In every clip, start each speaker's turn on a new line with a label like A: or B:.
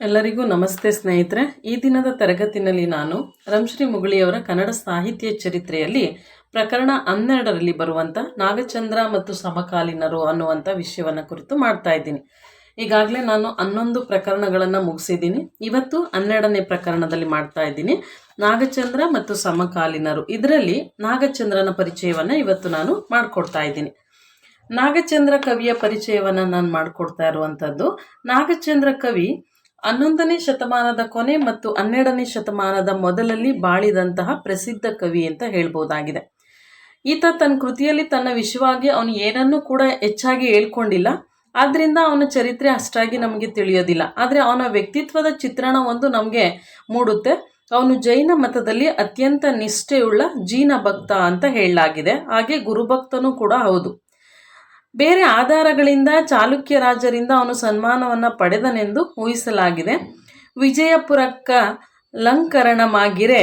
A: ಎಲ್ಲರಿಗೂ ನಮಸ್ತೆ ಸ್ನೇಹಿತರೆ. ಈ ದಿನದ ತರಗತಿನಲ್ಲಿ ನಾನು ರಂಶ್ರೀ ಮುಗುಳಿಯವರ ಕನ್ನಡ ಸಾಹಿತ್ಯ ಚರಿತ್ರೆಯಲ್ಲಿ ಪ್ರಕರಣ ಹನ್ನೆರಡರಲ್ಲಿ ಬರುವಂಥ ನಾಗಚಂದ್ರ ಮತ್ತು ಸಮಕಾಲೀನರು ಅನ್ನುವಂಥ ವಿಷಯವನ್ನು ಕುರಿತು ಮಾಡ್ತಾ ಇದ್ದೀನಿ. ಈಗಾಗಲೇ ನಾನು ಹನ್ನೊಂದು ಪ್ರಕರಣಗಳನ್ನು ಮುಗಿಸಿದ್ದೀನಿ. ಇವತ್ತು ಹನ್ನೆರಡನೇ ಪ್ರಕರಣದಲ್ಲಿ ಮಾಡ್ತಾ ಇದ್ದೀನಿ. ನಾಗಚಂದ್ರ ಮತ್ತು ಸಮಕಾಲೀನರು. ಇದರಲ್ಲಿ ನಾಗಚಂದ್ರನ ಪರಿಚಯವನ್ನು ಇವತ್ತು ನಾನು ಮಾಡಿಕೊಡ್ತಾ ಇದ್ದೀನಿ. ನಾಗಚಂದ್ರ ಕವಿಯ ಪರಿಚಯವನ್ನು ನಾನು ಮಾಡಿಕೊಡ್ತಾ ಇರುವಂಥದ್ದು ನಾಗಚಂದ್ರ ಕವಿ ಹನ್ನೊಂದನೇ ಶತಮಾನದ ಕೊನೆ ಮತ್ತು ಹನ್ನೆರಡನೇ ಶತಮಾನದ ಮೊದಲಲ್ಲಿ ಬಾಳಿದಂತಹ ಪ್ರಸಿದ್ಧ ಕವಿ ಅಂತ ಹೇಳ್ಬೋದಾಗಿದೆ. ಈತ ತನ್ನ ಕೃತಿಯಲ್ಲಿ ತನ್ನ ವಿಷಯವಾಗಿ ಅವನು ಏನನ್ನೂ ಕೂಡ ಹೆಚ್ಚಾಗಿ ಹೇಳ್ಕೊಂಡಿಲ್ಲ. ಆದ್ದರಿಂದ ಅವನ ಚರಿತ್ರೆ ಅಷ್ಟಾಗಿ ನಮಗೆ ತಿಳಿಯೋದಿಲ್ಲ. ಆದರೆ ಅವನ ವ್ಯಕ್ತಿತ್ವದ ಚಿತ್ರಣ ಒಂದು ನಮಗೆ ಮೂಡುತ್ತೆ. ಅವನು ಜೈನ ಮತದಲ್ಲಿ ಅತ್ಯಂತ ನಿಷ್ಠೆಯುಳ್ಳ ಜೀನ ಭಕ್ತ ಅಂತ ಹೇಳಲಾಗಿದೆ. ಹಾಗೆ ಗುರುಭಕ್ತನೂ ಕೂಡ ಹೌದು. ಬೇರೆ ಆಧಾರಗಳಿಂದ ಚಾಲುಕ್ಯ ರಾಜರಿಂದ ಅವನು ಸನ್ಮಾನವನ್ನು ಪಡೆದನೆಂದು ಊಹಿಸಲಾಗಿದೆ. ವಿಜಯಪುರಕ್ಕ ಲಂಕರಣಮಾಗಿರೆ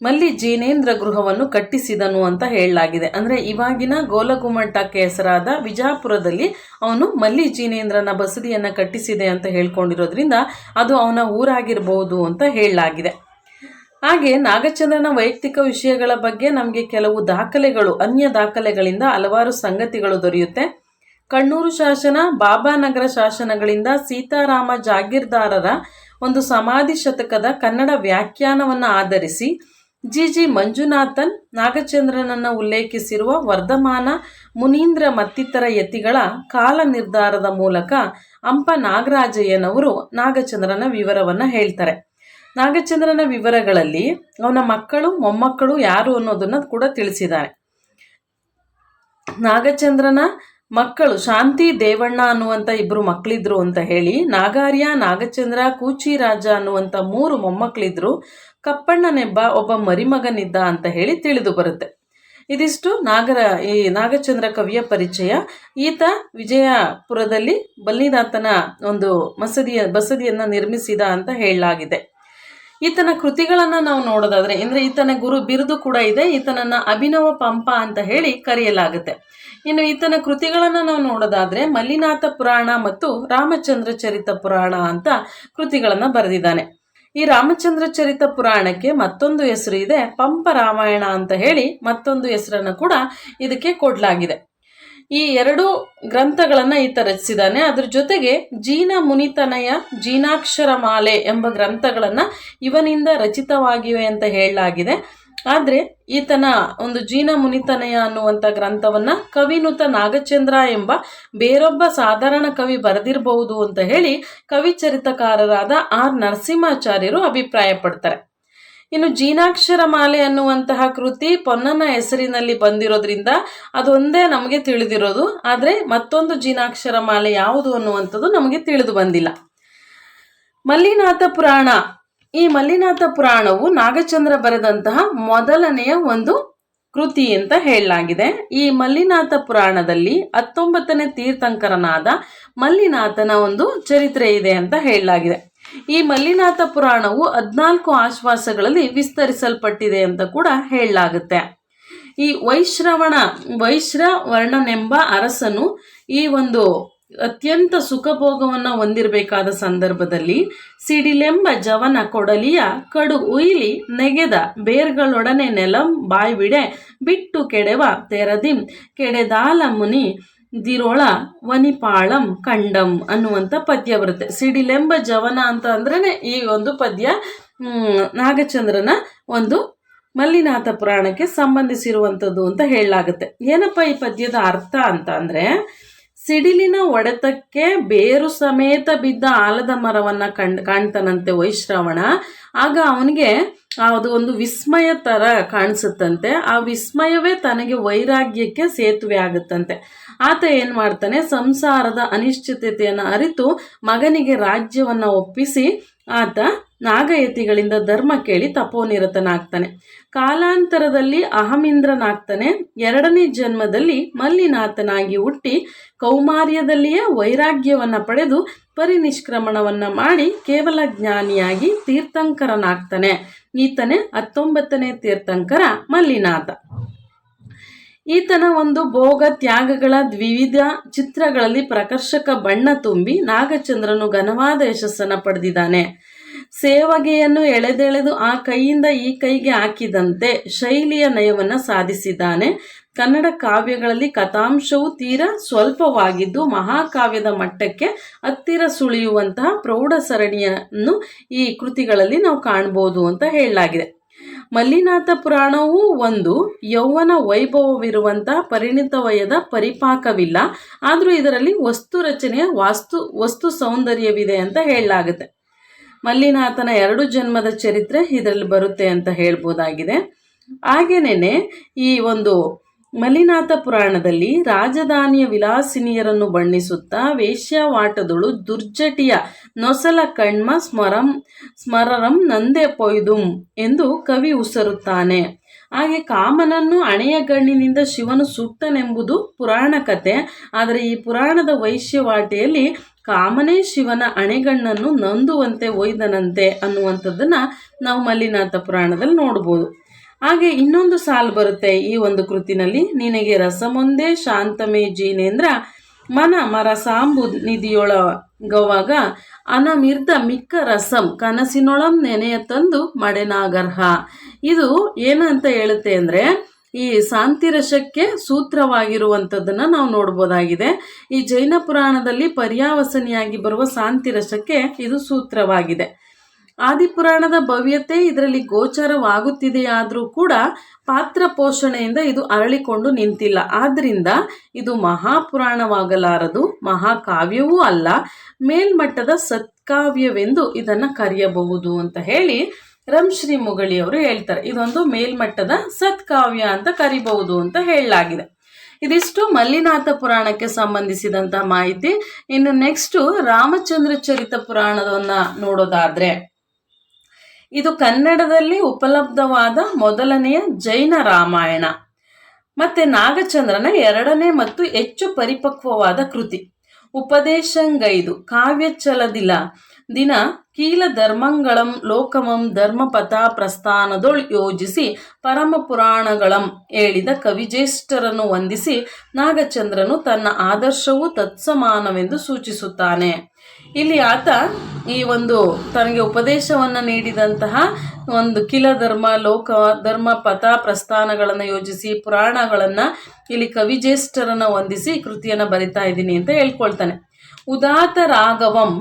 A: ಮಲ್ಲಿ ಜೀನೇಂದ್ರ ಗೃಹವನ್ನು ಕಟ್ಟಿಸಿದನು ಅಂತ ಹೇಳಲಾಗಿದೆ. ಅಂದರೆ ಇವಾಗಿನ ಗೋಲಗುಮ್ಮಟಕ್ಕೆ ಹೆಸರಾದ ವಿಜಾಪುರದಲ್ಲಿ ಅವನು ಮಲ್ಲಿ ಜೀನೇಂದ್ರನ ಬಸದಿಯನ್ನು ಕಟ್ಟಿಸಿದೆ ಅಂತ ಹೇಳ್ಕೊಂಡಿರೋದ್ರಿಂದ ಅದು ಅವನ ಊರಾಗಿರಬಹುದು ಅಂತ ಹೇಳಲಾಗಿದೆ. ಹಾಗೆ ನಾಗಚಂದ್ರನ ವೈಯಕ್ತಿಕ ವಿಷಯಗಳ ಬಗ್ಗೆ ನಮಗೆ ಕೆಲವು ದಾಖಲೆಗಳು, ಅನ್ಯ ದಾಖಲೆಗಳಿಂದ ಹಲವಾರು ಸಂಗತಿಗಳು ದೊರೆಯುತ್ತೆ. ಕಣ್ಣೂರು ಶಾಸನ ಬಾಬಾನಗರ ಶಾಸನಗಳಿಂದ ಸೀತಾರಾಮ ಜಾಗೀರ್ದಾರರ ಒಂದು ಸಮಾಧಿ ಶತಕದ ಕನ್ನಡ ವ್ಯಾಖ್ಯಾನವನ್ನು ಆಧರಿಸಿ ಜಿ ಜಿ ಮಂಜುನಾಥನ್, ನಾಗಚಂದ್ರನನ್ನು ಉಲ್ಲೇಖಿಸಿರುವ ವರ್ಧಮಾನ, ಮುನೀಂದ್ರ ಮತ್ತಿತರ ಯತಿಗಳ ಕಾಲ ನಿರ್ಧಾರದ ಮೂಲಕ ಅಂಪ ನಾಗರಾಜಯ್ಯನವರು ನಾಗಚಂದ್ರನ ವಿವರವನ್ನು ಹೇಳ್ತಾರೆ. ನಾಗಚಂದ್ರನ ವಿವರಗಳಲ್ಲಿ ಅವನ ಮಕ್ಕಳು, ಮೊಮ್ಮಕ್ಕಳು ಯಾರು ಅನ್ನೋದನ್ನು ಕೂಡ ತಿಳಿಸಿದ್ದಾರೆ. ನಾಗಚಂದ್ರನ ಮಕ್ಕಳು ಶಾಂತಿ ದೇವಣ್ಣ ಅನ್ನುವಂಥ ಇಬ್ಬರು ಮಕ್ಕಳಿದ್ರು ಅಂತ ಹೇಳಿ, ನಾಗಾರ್ಯ, ನಾಗಚಂದ್ರ, ಕೂಚಿರಾಜ ಅನ್ನುವಂಥ ಮೂರು ಮೊಮ್ಮಕ್ಕಳಿದ್ರು ಕಪ್ಪಣ್ಣನೆಬ್ಬ ಒಬ್ಬ ಮರಿಮಗನಿದ್ದ ಅಂತ ಹೇಳಿ ತಿಳಿದು ಬರುತ್ತೆ. ಇದಿಷ್ಟು ನಾಗರ, ಈ ನಾಗಚಂದ್ರ ಕವಿಯ ಪರಿಚಯ. ಈತ ವಿಜಯಪುರದಲ್ಲಿ ಬಲ್ಲಿನಾಥನ ಒಂದು ಮಸದಿಯ, ಬಸದಿಯನ್ನು ನಿರ್ಮಿಸಿದ ಅಂತ ಹೇಳಲಾಗಿದೆ. ಈತನ ಕೃತಿಗಳನ್ನು ನಾವು ನೋಡೋದಾದ್ರೆ, ಅಂದರೆ ಈತನ ಗುರು ಬಿರುದು ಕೂಡ ಇದೆ, ಈತನನ್ನ ಅಭಿನವ ಪಂಪ ಅಂತ ಹೇಳಿ ಕರೆಯಲಾಗುತ್ತೆ. ಇನ್ನು ಈತನ ಕೃತಿಗಳನ್ನು ನಾವು ನೋಡೋದಾದ್ರೆ, ಮಲ್ಲಿನಾಥ ಪುರಾಣ ಮತ್ತು ರಾಮಚಂದ್ರ ಚರಿತ ಪುರಾಣ ಅಂತ ಕೃತಿಗಳನ್ನು ಬರೆದಿದ್ದಾನೆ. ಈ ರಾಮಚಂದ್ರ ಚರಿತ ಪುರಾಣಕ್ಕೆ ಮತ್ತೊಂದು ಹೆಸರು ಇದೆ, ಪಂಪ ರಾಮಾಯಣ ಅಂತ ಹೇಳಿ ಮತ್ತೊಂದು ಹೆಸರನ್ನು ಕೂಡ ಇದಕ್ಕೆ ಕೊಡಲಾಗಿದೆ. ಈ ಎರಡು ಗ್ರಂಥಗಳನ್ನು ಈತ ರಚಿಸಿದ್ದಾನೆ. ಅದ್ರ ಜೊತೆಗೆ ಜೀನ ಮುನಿತನಯ ಜೀನಾಕ್ಷರ ಮಾಲೆ ಎಂಬ ಗ್ರಂಥಗಳನ್ನು ಇವನಿಂದ ರಚಿತವಾಗಿವೆ ಅಂತ ಹೇಳಲಾಗಿದೆ. ಆದರೆ ಈತನ ಒಂದು ಜೀನ ಮುನಿತನಯ ಅನ್ನುವಂಥ ಗ್ರಂಥವನ್ನು ಕವಿನುತ ನಾಗಚಂದ್ರ ಎಂಬ ಬೇರೊಬ್ಬ ಸಾಧಾರಣ ಕವಿ ಬರೆದಿರಬಹುದು ಅಂತ ಹೇಳಿ ಕವಿಚರಿತಕಾರರಾದ ಆರ್ ನರಸಿಂಹಾಚಾರ್ಯರು ಅಭಿಪ್ರಾಯಪಡ್ತಾರೆ. ಇನ್ನು ಜೀನಾಕ್ಷರ ಮಾಲೆ ಅನ್ನುವಂತಹ ಕೃತಿ ಪೊನ್ನನ ಹೆಸರಿನಲ್ಲಿ ಬಂದಿರೋದ್ರಿಂದ ಅದೊಂದೇ ನಮಗೆ ತಿಳಿದಿರೋದು. ಆದರೆ ಮತ್ತೊಂದು ಜೀನಾಕ್ಷರ ಮಾಲೆ ಯಾವುದು ಅನ್ನುವಂಥದ್ದು ನಮಗೆ ತಿಳಿದು ಬಂದಿಲ್ಲ. ಮಲ್ಲಿನಾಥ ಪುರಾಣ. ಈ ಮಲ್ಲಿನಾಥ ಪುರಾಣವು ನಾಗಚಂದ್ರ ಬರೆದಂತಹ ಮೊದಲನೆಯ ಒಂದು ಕೃತಿ ಅಂತ ಹೇಳಲಾಗಿದೆ. ಈ ಮಲ್ಲಿನಾಥ ಪುರಾಣದಲ್ಲಿ ಹತ್ತೊಂಬತ್ತನೇ ತೀರ್ಥಂಕರನಾದ ಮಲ್ಲಿನಾಥನ ಒಂದು ಚರಿತ್ರೆ ಇದೆ ಅಂತ ಹೇಳಲಾಗಿದೆ. ಈ ಮಲ್ಲಿನಾಥ ಪುರಾಣವು ಹದಿನಾಲ್ಕು ಆಶ್ವಾಸಗಳಲ್ಲಿ ವಿಸ್ತರಿಸಲ್ಪಟ್ಟಿದೆ ಅಂತ ಕೂಡ ಹೇಳಲಾಗುತ್ತೆ. ಈ ವೈಶ್ರವಣ ವೈಶ್ರ ವರ್ಣನೆಂಬ ಅರಸನು ಈ ಒಂದು ಅತ್ಯಂತ ಸುಖಭೋಗವನ್ನು ಹೊಂದಿರಬೇಕಾದ ಸಂದರ್ಭದಲ್ಲಿ ಸಿಡಿಲೆಂಬ ಜವನ ಕೊಡಲಿಯ ಕಡು ಉಯಿಲಿ ನೆಗೆದ ಬೇರ್ಗಳೊಡನೆ ನೆಲಂ ಬಾಯ್ಬಿಡೆ ಬಿಟ್ಟು ಕೆಡೆವ ತೆರದಿಂ ಕೆಡೆದಾಲ ಮುನಿ ದಿರೋಳ ವನಿಪಾಳಂ ಕಂಡಂ ಅನ್ನುವಂಥ ಪದ್ಯ ಬರುತ್ತೆ. ಸಿಡಿಲೆಂಬ ಜವನ ಅಂತ ಅಂದ್ರೇ ಈ ಒಂದು ಪದ್ಯ. ನಾಗಚಂದ್ರನ ಒಂದು ಮಲ್ಲಿನಾಥ ಪುರಾಣಕ್ಕೆ ಸಂಬಂಧಿಸಿರುವಂಥದ್ದು ಅಂತ ಹೇಳಲಾಗುತ್ತೆ. ಏನಪ್ಪ ಈ ಪದ್ಯದ ಅರ್ಥ ಅಂತ ಅಂದರೆ, ಸಿಡಿಲಿನ ಒಡೆತಕ್ಕೆ ಬೇರು ಸಮೇತ ಬಿದ್ದ ಆಲದ ಮರವನ್ನು ಕಂಡ್ ಕಾಣ್ತಾನಂತೆ ವೈಶ್ರವಣ. ಆಗ ಅವನಿಗೆ ಅದು ಒಂದು ವಿಸ್ಮಯ ಥರ ಕಾಣಿಸುತ್ತಂತೆ. ಆ ವಿಸ್ಮಯವೇ ತನಗೆ ವೈರಾಗ್ಯಕ್ಕೆ ಸೇತುವೆ ಆಗುತ್ತಂತೆ. ಆತ ಏನು ಮಾಡ್ತಾನೆ? ಸಂಸಾರದ ಅನಿಶ್ಚಿತತೆಯನ್ನು ಅರಿತು ಮಗನಿಗೆ ರಾಜ್ಯವನ್ನು ಒಪ್ಪಿಸಿ ಆತ ನಾಗಯತಿಗಳಿಂದ ಧರ್ಮ ಕೇಳಿ ತಪೋನಿರತನಾಗ್ತಾನೆ. ಕಾಲಾಂತರದಲ್ಲಿ ಅಹಮಿಂದ್ರನಾಗ್ತಾನೆ. ಎರಡನೇ ಜನ್ಮದಲ್ಲಿ ಮಲ್ಲಿನಾಥನಾಗಿ ಹುಟ್ಟಿ ಕೌಮಾರ್ಯದಲ್ಲಿಯೇ ವೈರಾಗ್ಯವನ್ನು ಪಡೆದು ಪರಿನಿಷ್ಕ್ರಮಣವನ್ನು ಮಾಡಿ ಕೇವಲ ಜ್ಞಾನಿಯಾಗಿ ತೀರ್ಥಂಕರನಾಗ್ತಾನೆ. ಈತನೇ ಹತ್ತೊಂಬತ್ತನೇ ತೀರ್ಥಂಕರ ಮಲ್ಲಿನಾಥ. ಈತನ ಒಂದು ಭೋಗ ತ್ಯಾಗಗಳ ದ್ವಿವಿಧ ಚಿತ್ರಗಳಲ್ಲಿ ಪ್ರಕರ್ಷಕ ಬಣ್ಣ ತುಂಬಿ ನಾಗಚಂದ್ರನು ಘನವಾದ ಯಶಸ್ಸನ್ನು ಪಡೆದಿದ್ದಾನೆ. ಸೇವಗೆಯನ್ನು ಎಳೆದೆಳೆದು ಆ ಕೈಯಿಂದ ಈ ಕೈಗೆ ಹಾಕಿದಂತೆ ಶೈಲಿಯ ನಯವನ್ನು ಸಾಧಿಸಿದ್ದಾನೆ. ಕನ್ನಡ ಕಾವ್ಯಗಳಲ್ಲಿ ಕಥಾಂಶವು ತೀರ ಸ್ವಲ್ಪವಾಗಿದ್ದು ಮಹಾಕಾವ್ಯದ ಮಟ್ಟಕ್ಕೆ ಹತ್ತಿರ ಸುಳಿಯುವಂತಹ ಪ್ರೌಢ ಸರಣಿಯನ್ನು ಈ ಕೃತಿಗಳಲ್ಲಿ ನಾವು ಕಾಣ್ಬೋದು ಅಂತ ಹೇಳಲಾಗಿದೆ. ಮಲ್ಲಿನಾಥ ಪುರಾಣವೂ ಒಂದು ಯೌವನ ವೈಭವವಿರುವಂತಹ ಪರಿಣಿತ ವಯದ ಪರಿಪಾಕವಿಲ್ಲ. ಆದರೂ ಇದರಲ್ಲಿ ವಸ್ತು ರಚನೆಯ ವಾಸ್ತು, ವಸ್ತು ಸೌಂದರ್ಯವಿದೆ ಅಂತ ಹೇಳಲಾಗುತ್ತೆ. ಮಲ್ಲಿನಾಥನ ಎರಡು ಜನ್ಮದ ಚರಿತ್ರೆ ಇದರಲ್ಲಿ ಬರುತ್ತೆ ಅಂತ ಹೇಳ್ಬೋದಾಗಿದೆ. ಹಾಗೇನೆ ಈ ಒಂದು ಮಲ್ಲಿನಾಥ ಪುರಾಣದಲ್ಲಿ ರಾಜಧಾನಿಯ ವಿಲಾಸಿನಿಯರನ್ನು ಬಣ್ಣಿಸುತ್ತಾ ವೇಶ್ಯಾವಾಟದಳು ದುರ್ಜಟಿಯ ನೊಸಲ ಕಣ್ಮ ಸ್ಮರಂ, ಸ್ಮರರಂ ನಂದೆ ಪೊಯ್ದುಂ ಎಂದು ಕವಿ ಉಸರುತ್ತಾನೆ. ಹಾಗೆ ಕಾಮನನ್ನು ಹಣೆಯ ಗಣ್ಣಿನಿಂದ ಶಿವನು ಸುಟ್ಟನೆಂಬುದು ಪುರಾಣ ಕತೆ. ಆದರೆ ಈ ಪುರಾಣದ ವೈಶ್ಯವಾಟೆಯಲ್ಲಿ ಕಾಮನೇ ಶಿವನ ಅಣೆಗಣ್ಣನ್ನು ನಂದುವಂತೆ ಒಯ್ದನಂತೆ ಅನ್ನುವಂಥದ್ದನ್ನು ನಾವು ಮಲ್ಲಿನಾಥ ಪುರಾಣದಲ್ಲಿ ನೋಡ್ಬೋದು. ಹಾಗೆ ಇನ್ನೊಂದು ಸಾಲು ಬರುತ್ತೆ ಈ ಒಂದು ಕೃತಿನಲ್ಲಿ. ನಿನಗೆ ರಸಮೊಂದೇ ಶಾಂತಮೇ ಜೀನೇಂದ್ರ. ಮನ ಮರ ಸಾಂಬು ನಿಧಿಯೊಳಗವಾಗ ಅನಮಿರ್ದ ಮಿಕ್ಕ ರಸಂ ಕನಸಿನೊಳಂ ನೆನೆಯ ತಂದು ಮಡೆನಾಗರ್ಹ. ಇದು ಏನಂತ ಹೇಳುತ್ತೆ ಅಂದರೆ ಈ ಶಾಂತಿರಸಕ್ಕೆ ಸೂತ್ರವಾಗಿರುವಂಥದ್ದನ್ನು ನಾವು ನೋಡ್ಬೋದಾಗಿದೆ. ಈ ಜೈನ ಪುರಾಣದಲ್ಲಿ ಪರ್ಯಾವಸನಿಯಾಗಿ ಬರುವ ಶಾಂತಿರಸಕ್ಕೆ ಇದು ಸೂತ್ರವಾಗಿದೆ. ಆದಿಪುರಾಣದ ಭವ್ಯತೆ ಇದರಲ್ಲಿ ಗೋಚರವಾಗುತ್ತಿದೆಯಾದರೂ ಕೂಡ ಪಾತ್ರ ಪೋಷಣೆಯಿಂದ ಇದು ಅರಳಿಕೊಂಡು ನಿಂತಿಲ್ಲ. ಆದ್ದರಿಂದ ಇದು ಮಹಾಪುರಾಣವಾಗಲಾರದು, ಮಹಾಕಾವ್ಯವೂ ಅಲ್ಲ, ಮೇಲ್ಮಟ್ಟದ ಸತ್ಕಾವ್ಯವೆಂದು ಇದನ್ನು ಕರೆಯಬಹುದು ಅಂತ ಹೇಳಿ ರಂಶ್ರೀ ಮುಗಳಿಯವರು ಹೇಳ್ತಾರೆ. ಇದೊಂದು ಮೇಲ್ಮಟ್ಟದ ಸತ್ಕಾವ್ಯ ಅಂತ ಕರಿಬಹುದು ಅಂತ ಹೇಳಲಾಗಿದೆ. ಇದಿಷ್ಟು ಮಲ್ಲಿನಾಥ ಪುರಾಣಕ್ಕೆ ಸಂಬಂಧಿಸಿದಂತಹ ಮಾಹಿತಿ. ಇನ್ನು ನೆಕ್ಸ್ಟು ರಾಮಚಂದ್ರ ಚರಿತ ಪುರಾಣವನ್ನ ನೋಡೋದಾದ್ರೆ, ಇದು ಕನ್ನಡದಲ್ಲಿ ಉಪಲಬ್ಧವಾದ ಮೊದಲನೆಯ ಜೈನ ರಾಮಾಯಣ. ಮತ್ತೆ ನಾಗಚಂದ್ರನ ಎರಡನೇ ಮತ್ತು ಹೆಚ್ಚು ಪರಿಪಕ್ವವಾದ ಕೃತಿ. ಉಪದೇಶಂಗೈದು ಕಾವ್ಯಚಲದಿಲ ದಿನ ಕೀಲ ಧರ್ಮಂಗಳಂ ಲೋಕಮಂ ಧರ್ಮಪಥ ಪ್ರಸ್ಥಾನದೊಳ್ ಯೋಜಿಸಿ ಪರಮ ಪುರಾಣಗಳಂ ಹೇಳಿದ ಕವಿಜ್ಯೇಷ್ಠರನ್ನು ವಂದಿಸಿ ನಾಗಚಂದ್ರನು ತನ್ನ ಆದರ್ಶವು ತತ್ಸಮಾನವೆಂದು ಸೂಚಿಸುತ್ತಾನೆ. ಇಲ್ಲಿ ಆತ ಈ ಒಂದು ತನಗೆ ಉಪದೇಶವನ್ನು ನೀಡಿದಂತಹ ಒಂದು ಕಿಲ ಧರ್ಮ, ಲೋಕ ಧರ್ಮ ಪಥ ಪ್ರಸ್ಥಾನಗಳನ್ನು ಯೋಜಿಸಿ ಪುರಾಣಗಳನ್ನು ಇಲ್ಲಿ ಕವಿಜೇಷ್ಠರನ್ನು ವಂದಿಸಿ ಕೃತಿಯನ್ನು ಬರಿತಾ ಇದ್ದೀನಿ ಅಂತ ಹೇಳ್ಕೊಳ್ತಾನೆ. ಉದಾತ ರಾಘವಂ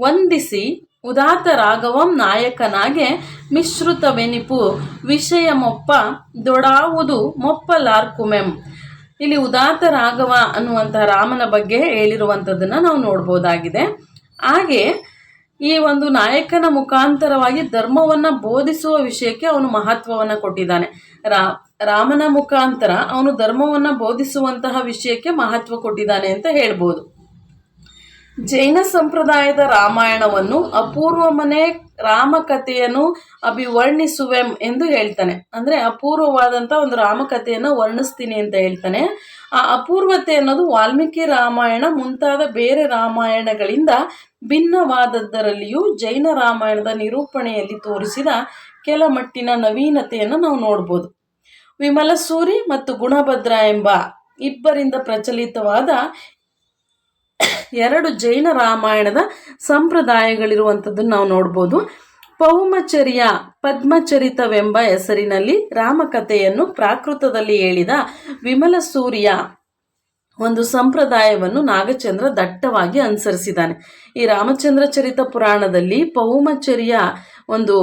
A: ವಂದಿಸಿ ಉದಾತ ರಾಘವಂ ನಾಯಕನಾಗೆ ಮಿಶ್ರುತವೆನಿಪು. ವಿಷಯ ಮೊಪ್ಪ ದೊಡಾವುದು ಮೊಪ್ಪಲಾರ್ಕುಮೆಂ. ಇಲ್ಲಿ ಉದಾತ ರಾಘವ ಅನ್ನುವಂತಹ ರಾಮನ ಬಗ್ಗೆ ಹೇಳಿರುವಂಥದ್ದನ್ನು ನಾವು ನೋಡ್ಬೋದಾಗಿದೆ. ಹಾಗೆ ಈ ಒಂದು ನಾಯಕನ ಮುಖಾಂತರವಾಗಿ ಧರ್ಮವನ್ನು ಬೋಧಿಸುವ ವಿಷಯಕ್ಕೆ ಅವನು ಮಹತ್ವವನ್ನು ಕೊಟ್ಟಿದ್ದಾನೆ. ರಾ, ರಾಮನ ಮುಖಾಂತರ ಅವನು ಧರ್ಮವನ್ನು ಬೋಧಿಸುವಂತಹ ವಿಷಯಕ್ಕೆ ಮಹತ್ವ ಕೊಟ್ಟಿದ್ದಾನೆ ಅಂತ ಹೇಳ್ಬೋದು. ಜೈನ ಸಂಪ್ರದಾಯದ ರಾಮಾಯಣವನ್ನು ಅಪೂರ್ವಮನೆ ರಾಮಕಥೆಯನ್ನು ಅಭಿವರ್ಣಿಸುವೆಂ ಎಂದು ಹೇಳ್ತಾನೆ. ಅಂದರೆ ಅಪೂರ್ವವಾದಂಥ ಒಂದು ರಾಮಕಥೆಯನ್ನು ವರ್ಣಿಸ್ತೀನಿ ಅಂತ ಹೇಳ್ತಾನೆ. ಆ ಅಪೂರ್ವತೆ ಅನ್ನೋದು ವಾಲ್ಮೀಕಿ ರಾಮಾಯಣ ಮುಂತಾದ ಬೇರೆ ರಾಮಾಯಣಗಳಿಂದ ಭಿನ್ನವಾದದ್ದರಲ್ಲಿಯೂ ಜೈನ ರಾಮಾಯಣದ ನಿರೂಪಣೆಯಲ್ಲಿ ತೋರಿಸಿದ ಕೆಲ ಮಟ್ಟಿನ ನವೀನತೆಯನ್ನು ನಾವು ನೋಡ್ಬೋದು. ವಿಮಲಸೂರಿ ಮತ್ತು ಗುಣಭದ್ರ ಎಂಬ ಇಬ್ಬರಿಂದ ಪ್ರಚಲಿತವಾದ ಎರಡು ಜೈನ ರಾಮಾಯಣದ ಸಂಪ್ರದಾಯಗಳಿರುವಂಥದ್ದನ್ನು ನಾವು ನೋಡ್ಬೋದು. ಪೌಮಚರ್ಯ, ಪದ್ಮಚರಿತವೆಂಬ ಹೆಸರಿನಲ್ಲಿ ರಾಮಕಥೆಯನ್ನು ಪ್ರಾಕೃತದಲ್ಲಿ ಹೇಳಿದ ವಿಮಲ ಸೂರ್ಯ ಒಂದು ಸಂಪ್ರದಾಯವನ್ನು ನಾಗಚಂದ್ರ ದಟ್ಟವಾಗಿ ಅನುಸರಿಸಿದ್ದಾನೆ. ಈ ರಾಮಚಂದ್ರ ಚರಿತ ಪುರಾಣದಲ್ಲಿ ಪೌಮಚರ್ಯ ಒಂದು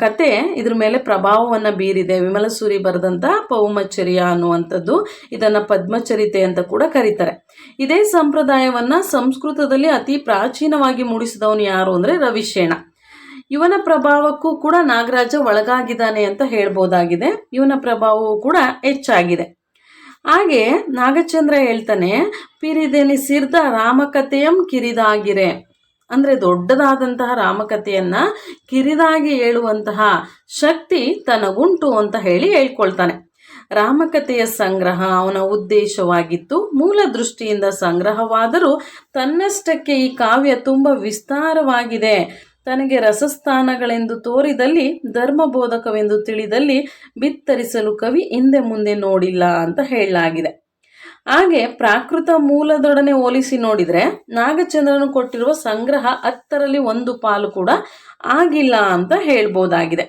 A: ಕತೆ ಇದ್ರ ಮೇಲೆ ಪ್ರಭಾವವನ್ನು ಬೀರಿದೆ. ವಿಮಲಸೂರಿ ಬರೆದಂಥ ಪೌಮಚರ್ಯ ಅನ್ನುವಂಥದ್ದು ಇದನ್ನು ಪದ್ಮಚರಿತೆ ಅಂತ ಕೂಡ ಕರೀತಾರೆ. ಇದೇ ಸಂಪ್ರದಾಯವನ್ನು ಸಂಸ್ಕೃತದಲ್ಲಿ ಅತಿ ಪ್ರಾಚೀನವಾಗಿ ಮೂಡಿಸಿದವನು ಯಾರು ಅಂದರೆ ರವಿಶೇಣ. ಇವನ ಪ್ರಭಾವಕ್ಕೂ ಕೂಡ ನಾಗರಾಜ ಒಳಗಾಗಿದ್ದಾನೆ ಅಂತ ಹೇಳ್ಬೋದಾಗಿದೆ. ಇವನ ಪ್ರಭಾವವು ಕೂಡ ಹೆಚ್ಚಾಗಿದೆ. ಹಾಗೆ ನಾಗಚಂದ್ರ ಹೇಳ್ತಾನೆ ಪಿರಿದೆನಿಸಿರ್ದ ರಾಮಕಥೆಯಂ ಕಿರಿದಾಗಿರೆ. ಅಂದರೆ ದೊಡ್ಡದಾದಂತಹ ರಾಮಕಥೆಯನ್ನು ಕಿರಿದಾಗಿ ಹೇಳುವಂತಹ ಶಕ್ತಿ ತನಗುಂಟು ಅಂತ ಹೇಳಿ ಹೇಳ್ಕೊಳ್ತಾನೆ. ರಾಮಕಥೆಯ ಸಂಗ್ರಹ ಅವನ ಉದ್ದೇಶವಾಗಿತ್ತು. ಮೂಲ ದೃಷ್ಟಿಯಿಂದ ಸಂಗ್ರಹವಾದರೂ ತನ್ನಷ್ಟಕ್ಕೆ ಈ ಕಾವ್ಯ ತುಂಬ ವಿಸ್ತಾರವಾಗಿದೆ. ತನಗೆ ರಸಸ್ಥಾನಗಳೆಂದು ತೋರಿದಲ್ಲಿ, ಧರ್ಮಬೋಧಕವೆಂದು ತಿಳಿದಲ್ಲಿ ಬಿತ್ತರಿಸಲು ಕವಿ ಹಿಂದೆ ಮುಂದೆ ನೋಡಿಲ್ಲ ಅಂತ ಹೇಳಲಾಗಿದೆ. ಹಾಗೆ ಪ್ರಾಕೃತ ಮೂಲದೊಡನೆ ಹೋಲಿಸಿ ನೋಡಿದರೆ ನಾಗಚಂದ್ರನು ಕೊಟ್ಟಿರುವ ಸಂಗ್ರಹ ಹತ್ತರಲ್ಲಿ ಒಂದು ಪಾಲು ಕೂಡ ಆಗಿಲ್ಲ ಅಂತ ಹೇಳ್ಬೋದಾಗಿದೆ.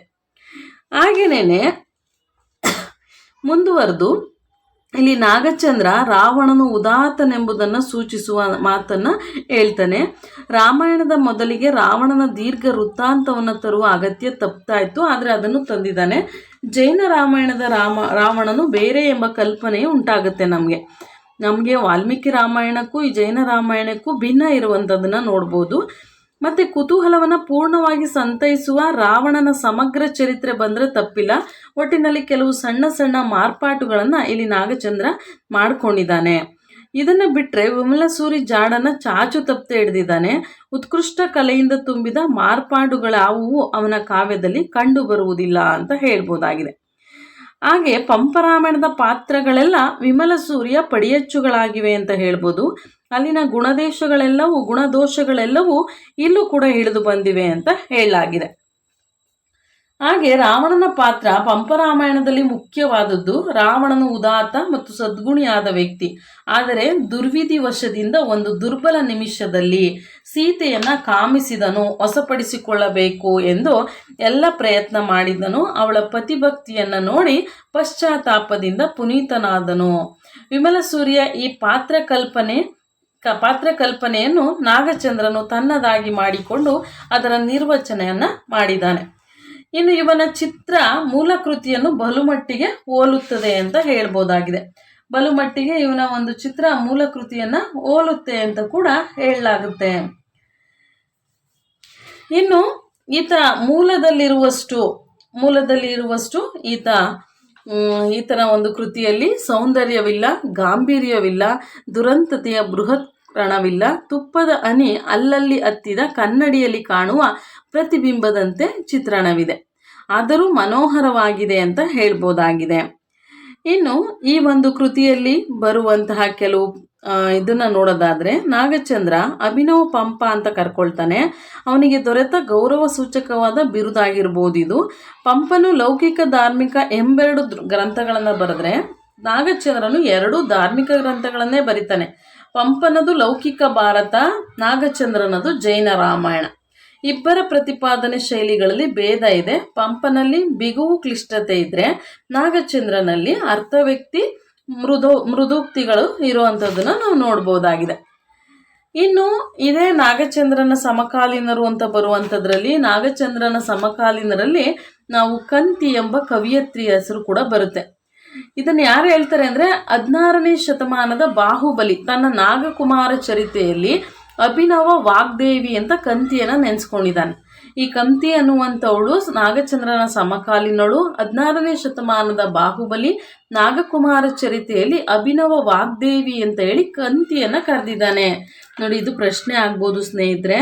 A: ಹಾಗೇನೇನೆ, ಮುಂದುವರೆದು ಇಲ್ಲಿ ನಾಗಚಂದ್ರ ರಾವಣನು ಉದಾತ್ತನೆಂಬುದನ್ನು ಸೂಚಿಸುವ ಮಾತನ್ನು ಹೇಳ್ತಾನೆ. ರಾಮಾಯಣದ ಮೊದಲಿಗೆ ರಾವಣನ ದೀರ್ಘ ವೃತ್ತಾಂತವನ್ನು ತರುವ ಅಗತ್ಯ ತಪ್ಪಾಯಿತು ಆದರೆ ಅದನ್ನು ತಂದಿದ್ದಾನೆ. ಜೈನ ರಾಮಾಯಣದ ರಾಮ, ರಾವಣನು ಬೇರೆ ಎಂಬ ಕಲ್ಪನೆ ಉಂಟಾಗುತ್ತೆ ನಮಗೆ. ನಮಗೆ ವಾಲ್ಮೀಕಿ ರಾಮಾಯಣಕ್ಕೂ ಈ ಜೈನ ರಾಮಾಯಣಕ್ಕೂ ಭಿನ್ನ ಇರುವಂಥದ್ದನ್ನು ನೋಡ್ಬೋದು. ಮತ್ತು ಕುತೂಹಲವನ್ನು ಪೂರ್ಣವಾಗಿ ಸಂತೈಸುವ ರಾವಣನ ಸಮಗ್ರ ಚರಿತ್ರೆ ಬಂದರೆ ತಪ್ಪಿಲ್ಲ. ಒಟ್ಟಿನಲ್ಲಿ ಕೆಲವು ಸಣ್ಣ ಸಣ್ಣ ಮಾರ್ಪಾಟುಗಳನ್ನು ಇಲ್ಲಿ ನಾಗಚಂದ್ರ ಮಾಡ್ಕೊಂಡಿದ್ದಾನೆ. ಇದನ್ನು ಬಿಟ್ಟರೆ ವಿಮಲಸೂರಿ ಜಾಡನ ಚಾಚು ತಪ್ಪದೆ ಹಿಡಿದಿದ್ದಾನೆ ಉತ್ಕೃಷ್ಟ ಕಲೆಯಿಂದ ತುಂಬಿದ ಮಾರ್ಪಾಡುಗಳಾವುವು ಅವನ ಕಾವ್ಯದಲ್ಲಿ ಕಂಡುಬರುವುದಿಲ್ಲ ಅಂತ ಹೇಳ್ಬೋದಾಗಿದೆ. ಹಾಗೆ ಪಂಪರಾಮಾಯಣದ ಪಾತ್ರಗಳೆಲ್ಲ ವಿಮಲ ಸೂರ್ಯ ಪಡಿಯಚ್ಚುಗಳಾಗಿವೆ ಅಂತ ಹೇಳ್ಬೋದು. ಅಲ್ಲಿನ ಗುಣದೇಶಗಳೆಲ್ಲವೂ, ಗುಣದೋಷಗಳೆಲ್ಲವೂ ಇಲ್ಲೂ ಕೂಡ ಇಳಿದು ಬಂದಿವೆ ಅಂತ ಹೇಳಲಾಗಿದೆ. ಹಾಗೆ ರಾವಣನ ಪಾತ್ರ ಪಂಪರಾಮಾಯಣದಲ್ಲಿ ಮುಖ್ಯವಾದದ್ದು. ರಾವಣನು ಉದಾತ್ತ ಮತ್ತು ಸದ್ಗುಣಿಯಾದ ವ್ಯಕ್ತಿ. ಆದರೆ ದುರ್ವಿಧಿ ವಶದಿಂದ ಒಂದು ದುರ್ಬಲ ನಿಮಿಷದಲ್ಲಿ ಸೀತೆಯನ್ನ ಕಾಮಿಸಿದನು, ವಶಪಡಿಸಿಕೊಳ್ಳಬೇಕು ಎಂದು ಎಲ್ಲ ಪ್ರಯತ್ನ ಮಾಡಿದನು. ಅವಳ ಪತಿಭಕ್ತಿಯನ್ನು ನೋಡಿ ಪಶ್ಚಾತ್ತಾಪದಿಂದ ಪುನೀತನಾದನು. ವಿಮಲ ಸೂರ್ಯ ಈ ಪಾತ್ರ ಕಲ್ಪನೆ ಕ ಪಾತ್ರ ಕಲ್ಪನೆಯನ್ನು ನಾಗಚಂದ್ರನು ತನ್ನದಾಗಿ ಮಾಡಿಕೊಂಡು ಅದರ ನಿರ್ವಚನೆಯನ್ನು ಮಾಡಿದ್ದಾನೆ. ಇನ್ನು ಇವನ ಚಿತ್ರ ಮೂಲ ಕೃತಿಯನ್ನು ಬಲುಮಟ್ಟಿಗೆ ಹೋಲುತ್ತದೆ ಅಂತ ಹೇಳ್ಬೋದಾಗಿದೆ. ಬಲುಮಟ್ಟಿಗೆ ಇವನ ಒಂದು ಚಿತ್ರ ಮೂಲ ಕೃತಿಯನ್ನ ಹೋಲುತ್ತೆ ಅಂತ ಕೂಡ ಹೇಳಲಾಗುತ್ತೆ. ಇನ್ನು ಈತ ಮೂಲದಲ್ಲಿರುವಷ್ಟು ಮೂಲದಲ್ಲಿ ಇರುವಷ್ಟು ಈತ ಈತನ ಒಂದು ಕೃತಿಯಲ್ಲಿ ಸೌಂದರ್ಯವಿಲ್ಲ, ಗಾಂಭೀರ್ಯವಿಲ್ಲ, ದುರಂತತೆಯ ಬೃಹತ್ ರಣವಿಲ್ಲ. ತುಪ್ಪದ ಅನಿ ಅಲ್ಲಲ್ಲಿ ಹತ್ತಿದ ಕನ್ನಡಿಯಲ್ಲಿ ಕಾಣುವ ಪ್ರತಿಬಿಂಬದಂತೆ ಚಿತ್ರಣವಿದೆ. ಆದರೂ ಮನೋಹರವಾಗಿದೆ ಅಂತ ಹೇಳ್ಬೋದಾಗಿದೆ. ಇನ್ನು ಈ ಒಂದು ಕೃತಿಯಲ್ಲಿ ಬರುವಂತಹ ಕೆಲವು ಇದನ್ನು ನೋಡೋದಾದರೆ ನಾಗಚಂದ್ರ ಅಭಿನವ್ ಪಂಪ ಅಂತ ಕರ್ಕೊಳ್ತಾನೆ. ಅವನಿಗೆ ದೊರೆತ ಗೌರವ ಸೂಚಕವಾದ ಬಿರುದಾಗಿರ್ಬೋದು ಇದು ಪಂಪನು ಲೌಕಿಕ ಧಾರ್ಮಿಕ ಎಂಬೆರಡು ಗ್ರಂಥಗಳನ್ನು ಬರೆದ್ರೆ ನಾಗಚಂದ್ರನು ಎರಡು ಧಾರ್ಮಿಕ ಗ್ರಂಥಗಳನ್ನೇ ಬರಿತಾನೆ. ಪಂಪನದು ಲೌಕಿಕ ಭಾರತ, ನಾಗಚಂದ್ರನದು ಜೈನ ರಾಮಾಯಣ. ಇಬ್ಬರ ಪ್ರತಿಪಾದನೆ ಶೈಲಿಗಳಲ್ಲಿ ಭೇದ ಇದೆ. ಪಂಪನಲ್ಲಿ ಬಿಗುವು ಕ್ಲಿಷ್ಟತೆ ಇದ್ರೆ ನಾಗಚಂದ್ರನಲ್ಲಿ ಅರ್ಥವ್ಯಕ್ತಿ ಮೃದು, ಮೃದುಕ್ತಿಗಳು ಇರುವಂಥದ್ದನ್ನು ನಾವು ನೋಡ್ಬೋದಾಗಿದೆ. ಇನ್ನು ಇದೇ ನಾಗಚಂದ್ರನ ಸಮಕಾಲೀನರು ಅಂತ ಬರುವಂಥದ್ರಲ್ಲಿ ನಾಗಚಂದ್ರನ ಸಮಕಾಲೀನರಲ್ಲಿ ನಾವು ಕಂತಿ ಎಂಬ ಕವಿಯತ್ರಿಯ ಹೆಸರು ಕೂಡ ಬರುತ್ತೆ. ಇದನ್ನು ಯಾರು ಹೇಳ್ತಾರೆ ಅಂದರೆ ಹದಿನಾರನೇ ಶತಮಾನದ ಬಾಹುಬಲಿ ತನ್ನ ನಾಗಕುಮಾರ ಚರಿತೆಯಲ್ಲಿ ಅಭಿನವ ವಾಗ್ದೇವಿ ಅಂತ ಕಂತಿಯನ್ನು ನೆನೆಸ್ಕೊಂಡಿದ್ದಾನೆ. ಈ ಕಂತಿ ಅನ್ನುವಂಥವಳು ನಾಗಚಂದ್ರನ ಸಮಕಾಲೀನಳು. ಹದಿನಾರನೇ ಶತಮಾನದ ಬಾಹುಬಲಿ ನಾಗಕುಮಾರ ಚರಿತೆಯಲ್ಲಿ ಅಭಿನವ ವಾಗ್ದೇವಿ ಅಂತ ಹೇಳಿ ಕಂತಿಯನ್ನು ಕರೆದಿದ್ದಾನೆ. ನೋಡಿ, ಇದು ಪ್ರಶ್ನೆ ಆಗ್ಬೋದು ಸ್ನೇಹಿತರೆ.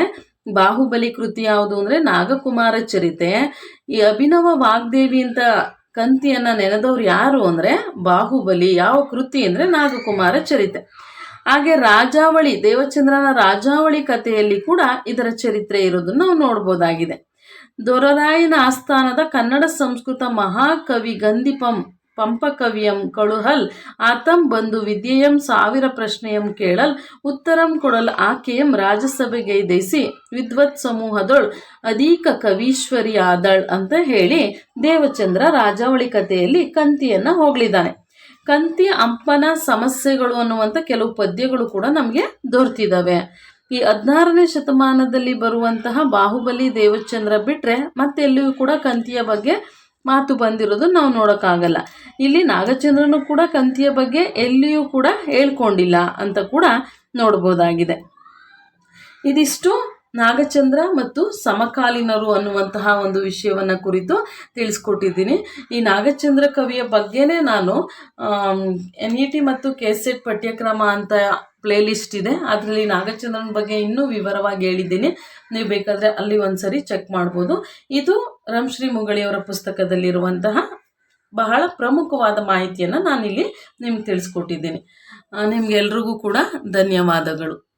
A: ಬಾಹುಬಲಿ ಕೃತಿ ಯಾವುದು ಅಂದರೆ ನಾಗಕುಮಾರ ಚರಿತೆ. ಈ ಅಭಿನವ ವಾಗ್ದೇವಿ ಅಂತ ಕಂತಿಯನ್ನು ನೆನೆದವ್ರು ಯಾರು ಅಂದರೆ ಬಾಹುಬಲಿ. ಯಾವ ಕೃತಿ ಅಂದರೆ ನಾಗಕುಮಾರ ಚರಿತೆ. ಹಾಗೆ ರಾಜಾವಳಿ, ದೇವಚಂದ್ರನ ರಾಜಾವಳಿ ಕಥೆಯಲ್ಲಿ ಕೂಡ ಇದರ ಚರಿತ್ರೆ ಇರೋದನ್ನು ನಾವು ನೋಡ್ಬೋದಾಗಿದೆ. ದೊರರಾಯನ ಆಸ್ಥಾನದ ಕನ್ನಡ ಸಂಸ್ಕೃತ ಮಹಾಕವಿ ಗಂಧಿಪಂ, ಪಂಪಕವಿಯಂ ಕಳುಹಲ್, ಆತಂ ಬಂದು ವಿದ್ಯೆಯಂ ಸಾವಿರ ಪ್ರಶ್ನೆಯಂ ಕೇಳಲ್, ಉತ್ತರಂ ಕೊಡಲ್ ಆಕೆಯಂ ರಾಜಸಭೆಗೈದೈಸಿ ವಿದ್ವತ್ ಸಮೂಹದೊಳ್ ಅಧಿಕ ಕವೀಶ್ವರಿ ಆದಳ್ ಅಂತ ಹೇಳಿ ದೇವಚಂದ್ರ ರಾಜಾವಳಿ ಕಥೆಯಲ್ಲಿ ಕಂತಿಯನ್ನ ಹೋಗ್ಲಿದ್ದಾನೆ. ಕಂತಿ ಅಂಪನ ಸಮಸ್ಯೆಗಳು ಅನ್ನುವಂಥ ಕೆಲವು ಪದ್ಯಗಳು ಕೂಡ ನಮಗೆ ದೊರೆತಿದ್ದಾವೆ ಈ ಹದಿನಾರನೇ ಶತಮಾನದಲ್ಲಿ ಬರುವಂತಹ ಬಾಹುಬಲಿ ದೇವಚಂದ್ರ ಬಿಟ್ಟರೆ ಮತ್ತೆಲ್ಲಿಯೂ ಕೂಡ ಕಂತಿಯ ಬಗ್ಗೆ ಮಾತು ಬಂದಿರೋದು ನಾವು ನೋಡೋಕ್ಕಾಗಲ್ಲ. ಇಲ್ಲಿ ನಾಗಚಂದ್ರನು ಕೂಡ ಕಂತಿಯ ಬಗ್ಗೆ ಎಲ್ಲಿಯೂ ಕೂಡ ಹೇಳ್ಕೊಂಡಿಲ್ಲ ಅಂತ ಕೂಡ ನೋಡ್ಬೋದಾಗಿದೆ. ಇದಿಷ್ಟು ನಾಗಚಂದ್ರ ಮತ್ತು ಸಮಕಾಲೀನರು ಅನ್ನುವಂತಹ ಒಂದು ವಿಷಯವನ್ನು ಕುರಿತು ತಿಳಿಸ್ಕೊಟ್ಟಿದ್ದೀನಿ. ಈ ನಾಗಚಂದ್ರ ಕವಿಯ ಬಗ್ಗೆನೇ ನಾನು ಎನ್ ಇ ಟಿ ಮತ್ತು ಕೆಸೆಟ್ ಪಠ್ಯಕ್ರಮ ಅಂತ ಪ್ಲೇಲಿಸ್ಟ್ ಇದೆ. ಅದರಲ್ಲಿ ನಾಗಚಂದ್ರನ ಬಗ್ಗೆ ಇನ್ನೂ ವಿವರವಾಗಿ ಹೇಳಿದ್ದೀನಿ. ನೀವು ಬೇಕಾದರೆ ಅಲ್ಲಿ ಒಂದ್ಸರಿ ಚೆಕ್ ಮಾಡ್ಬೋದು. ಇದು ರಂಶ್ರೀ ಮುಗಳಿಯವರ ಪುಸ್ತಕದಲ್ಲಿರುವಂತಹ ಬಹಳ ಪ್ರಮುಖವಾದ ಮಾಹಿತಿಯನ್ನು ನಾನಿಲ್ಲಿ ನಿಮ್ಗೆ ತಿಳಿಸ್ಕೊಟ್ಟಿದ್ದೀನಿ. ನಿಮಗೆಲ್ರಿಗೂ ಕೂಡ ಧನ್ಯವಾದಗಳು.